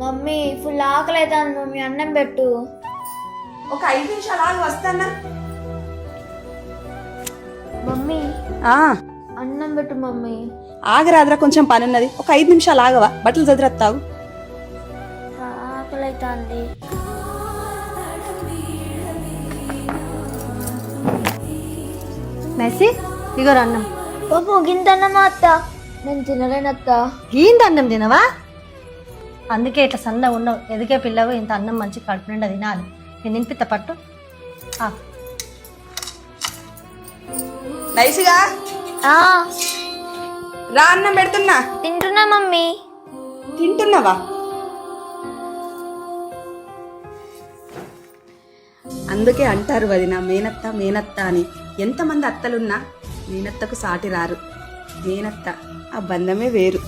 Mummy full ఆకలి అవుతుంది mummy అన్నం పెట్టు. ఒక ఐదు నిమిషాలు ఆగి వస్తానా? మమ్మీ ఆ, అన్నం పెట్టు మమ్మీ. ఆగరాదురా కొంచెం పని ఉన్నది ఒక ఐదు నిమిషాలు ఆగవా. బట్టలు చదిరేస్తావు ఆకలి అవుతుంది మెస్సి ఇగో అన్నం. బాబు గింత అన్నమా అత్త? నేను తినలేనత్త. ఇంత అన్నం తినవా? అందుకే ఇట్లా సన్న ఉన్నావు. ఎదిగే పిల్లవు ఇంత అన్నం మంచి కడుపు నిండా తినాలి. నేను తినిపిత్త పట్టు. నైస్గా? ఆ, రా అన్నం పెడుతున్నా. తింటున్నా మమ్మీ. తింటున్నావా? అందుకే అంటారు వదిన మేనత్త మేనత్త అని. ఎంతమంది అత్తలున్నా మేనత్తకు సాటి రారు. మేనత్త ఆ బంధమే వేరు.